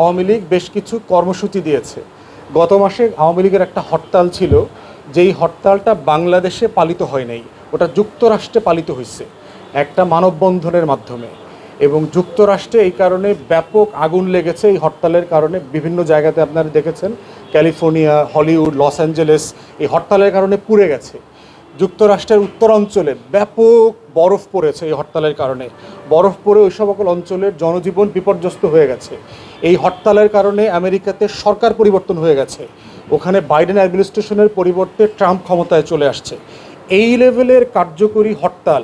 আওয়ামী লীগ বেশ কিছু কর্মসূচি দিয়েছে। গত মাসে আওয়ামী লীগের একটা হরতাল ছিল। যেই হরতালটা বাংলাদেশে পালিত হয় নাই, ওটা যুক্তরাষ্ট্রে পালিত হয়েছে একটা মানববন্ধনের মাধ্যমে। এবং যুক্তরাষ্ট্রে এই কারণে ব্যাপক আগুন লেগেছে এই হরতালের কারণে। বিভিন্ন জায়গাতে আপনারা দেখেছেন, ক্যালিফোর্নিয়া, হলিউড, লস অ্যাঞ্জেলেস, এই হরতালের কারণে পুড়ে গেছে। যুক্তরাষ্ট্রের উত্তরাঞ্চলে ব্যাপক বরফ পড়েছে এই হরতালের কারণে। বরফ পড়ে ওই সকল অঞ্চলের জনজীবন বিপর্যস্ত হয়ে গেছে। এই হরতালের কারণে আমেরিকাতে সরকার পরিবর্তন হয়ে গেছে। ওখানে বাইডেন অ্যাডমিনিস্ট্রেশনের পরিবর্তে ট্রাম্প ক্ষমতায় চলে আসছে। এই লেভেলের কার্যকরী হরতাল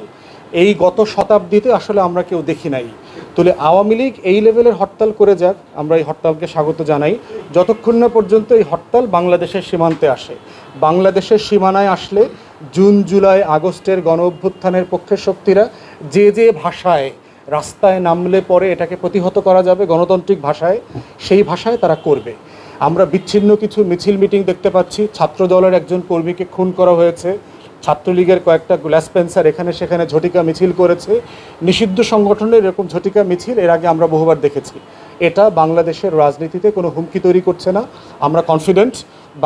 এই গত শতাব্দীতে আসলে আমরা কেউ দেখি নাই। তাহলে আওয়ামী লীগ এই লেভেলের হরতাল করে যাক, আমরা এই হরতালকে স্বাগত জানাই। যতক্ষণ না পর্যন্ত এই হরতাল বাংলাদেশের সীমান্তে আসে। বাংলাদেশের সীমানায় আসলে জুন, জুলাই, আগস্টের গণ অভ্যুত্থানের পক্ষের শক্তিরা যে যে ভাষায় রাস্তায় নামলে পরে এটাকে প্রতিহত করা যাবে গণতান্ত্রিক ভাষায়, সেই ভাষায় তারা করবে। আমরা বিচ্ছিন্ন কিছু মিছিল মিটিং দেখতে পাচ্ছি। ছাত্র দলের একজন কর্মীকে খুন করা হয়েছে। ছাত্রলীগের কয়েকটা গ্লাসপেন্সার এখানে সেখানে ঝটিকা মিছিল করেছে। নিষিদ্ধ সংগঠনের এরকম ঝটিকা মিছিল এর আগে আমরা বহুবার দেখেছি। এটা বাংলাদেশের রাজনীতিতে কোনো হুমকি তৈরি করছে না। আমরা কনফিডেন্ট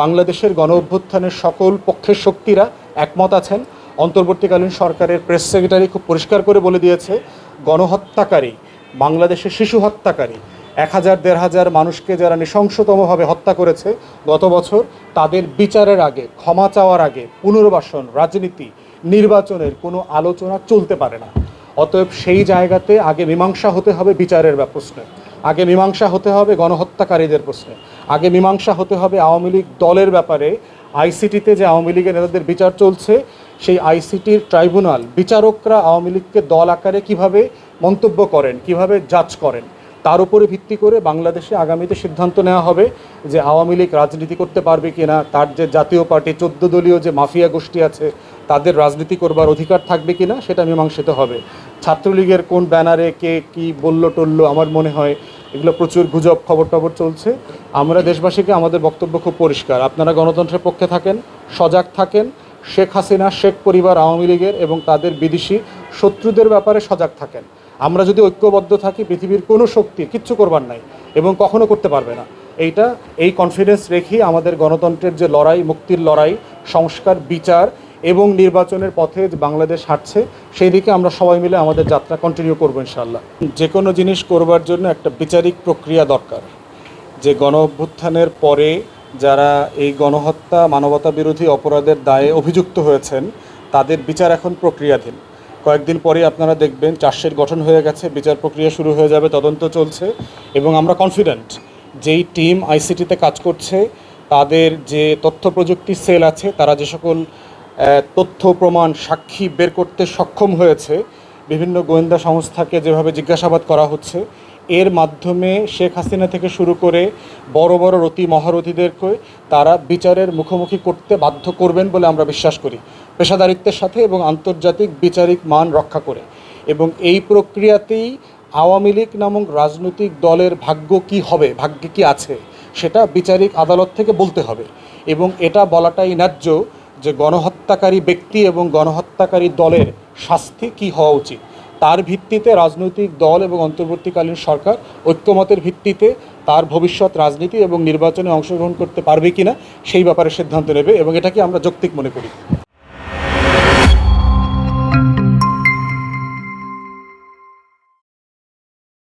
বাংলাদেশের গণ অভ্যুত্থানের সকল পক্ষের শক্তিরা একমত আছেন। অন্তর্বর্তীকালীন সরকারের প্রেস সেক্রেটারি খুব পরিষ্কার করে বলে দিয়েছে, গণহত্যাকারী, বাংলাদেশের শিশু হত্যাকারী এক হাজার, দেড় হাজার মানুষকে যারা নৃশংসতমভাবে হত্যা করেছে গত বছর, তাদের বিচারের আগে, ক্ষমা চাওয়ার আগে পুনর্বাসন, রাজনীতি, নির্বাচনের কোনো আলোচনা চলতে পারে না। অতএব সেই জায়গাতে আগে মীমাংসা হতে হবে বিচারের প্রশ্নে। আগে মীমাংসা হতে হবে গণহত্যাকারীদের প্রশ্নে। আগে মীমাংসা হতে হবে আওয়ামী লীগ দলের ব্যাপারে। আইসিটিতে যে আওয়ামী লীগের নেতাদের বিচার চলছে, সেই আইসিটির ট্রাইব্যুনাল বিচারকরা আওয়ামী লীগকে দল আকারে কীভাবে মন্তব্য করেন, কীভাবে জাজ করেন তার উপরে ভিত্তি করে বাংলাদেশে আগামীতে সিদ্ধান্ত নেওয়া হবে যে আওয়ামী লীগ রাজনীতি করতে পারবে কি না তার যে জাতীয় পার্টি, চোদ্দ দলীয় যে মাফিয়া গোষ্ঠী আছে, তাদের রাজনীতি করবার অধিকার থাকবে কি না সেটা মীমাংসিত হবে। ছাত্রলীগের কোন ব্যানারে কে কি বলল টললো আমার মনে হয় এগুলো প্রচুর গুজব খবর টবর চলছে। আমরা দেশবাসীকে আমাদের বক্তব্য খুব পরিষ্কার। আপনারা গণতন্ত্রের পক্ষে থাকেন, সজাগ থাকেন। শেখ হাসিনা, শেখ পরিবার আওয়ামী লীগের এবং তাদের বিদেশি শত্রুদের ব্যাপারে সজাগ থাকেন। আমরা যদি ঐক্যবদ্ধ থাকি, পৃথিবীর কোনো শক্তি কিচ্ছু করবার নাই এবং কখনো করতে পারবে না। এইটা, এই কনফিডেন্স রেখেই আমাদের গণতন্ত্রের যে লড়াই, মুক্তির লড়াই, সংস্কার, বিচার এবং নির্বাচনের পথে বাংলাদেশ হাঁটছে, সেই দিকে আমরা সবাই মিলে আমাদের যাত্রা কন্টিনিউ করব ইনশাল্লাহ যে কোনো জিনিস করবার জন্য একটা বিচারিক প্রক্রিয়া দরকার। যে গণ অভ্যুত্থানের পরে যারা এই গণহত্যা মানবতা বিরোধী অপরাধের দায়ে অভিযুক্ত হয়েছেন, তাদের বিচার এখন প্রক্রিয়াধীন। কয়েকদিন পরে আপনারা দেখবেন চার্জশিট গঠন হয়ে গেছে, বিচার প্রক্রিয়া শুরু হয়ে যাবে, তদন্ত চলছে এবং আমরা কনফিডেন্ট যেই টিম আইসিটিতে কাজ করছে, তাদের যে তথ্য প্রযুক্তি সেল আছে, তারা যে সকল তথ্য, প্রমাণ, সাক্ষী বের করতে সক্ষম হয়েছে, বিভিন্ন গোয়েন্দা সংস্থাকে যেভাবে জিজ্ঞাসাবাদ করা হচ্ছে এর মাধ্যমে শেখ হাসিনা থেকে শুরু করে বড় বড় রতি মহারথীদেরকে তারা বিচারের মুখোমুখি করতে বাধ্য করবেন বলে আমরা বিশ্বাস করি। পেশাদারিত্বের সাথে এবং আন্তর্জাতিক বিচারিক মান রক্ষা করে। এবং এই প্রক্রিয়াতেই আওয়ামী লীগ নামক রাজনৈতিক দলের ভাগ্য কি হবে, ভাগ্যে কি আছে, সেটা বিচারিক আদালত থেকে বলতে হবে। এবং এটা বলাটাই ন্যায্য যে গণহত্যাকারী ব্যক্তি এবং গণহত্যাকারী দলের শাস্তি কি হওয়া উচিত। তার ভিত্তিতে রাজনৈতিক দল এবং অন্তর্বর্তীকালীন সরকার ঐক্যমতের ভিত্তিতে তার ভবিষ্যৎ রাজনীতি এবং নির্বাচনে অংশগ্রহণ করতে পারবে কিনা সেই ব্যাপারে সিদ্ধান্ত নেবে এবং এটাকে আমরা যৌক্তিক মনে করি?